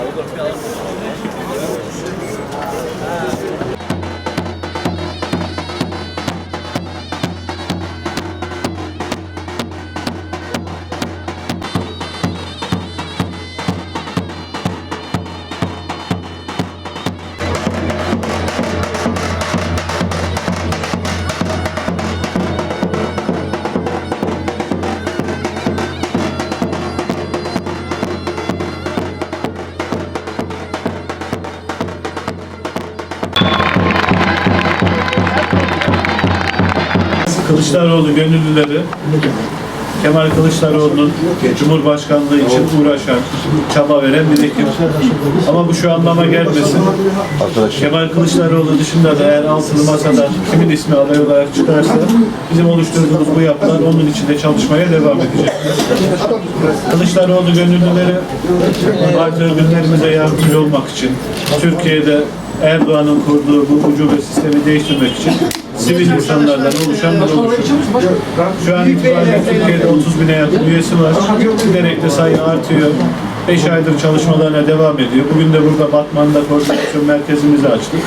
Hayırlı. Kılıçdaroğlu gönüllüleri Kemal Kılıçdaroğlu'nun Cumhurbaşkanlığı için uğraşan, çaba veren bir ekip. Ama bu şu anlama gelmesin. Kemal Kılıçdaroğlu dışında da eğer altılı masada kimin ismi aday olarak çıkarsa bizim oluşturduğumuz bu yapılar onun içinde çalışmaya devam edecek. Kılıçdaroğlu gönüllüleri parti örgütlerimize yardımcı olmak için Türkiye'de Erdoğan'ın kurduğu bu ucube sistemi değiştirmek için sivil insanlardan oluşan bir oluşum. Şu an itibariyle Türkiye'de 30 bine yakın üyesi var. Giderek de sayı artıyor. 5 aydır çalışmalarına devam ediyor. Bugün de burada Batman'da koordinasyon merkezimizi açtık.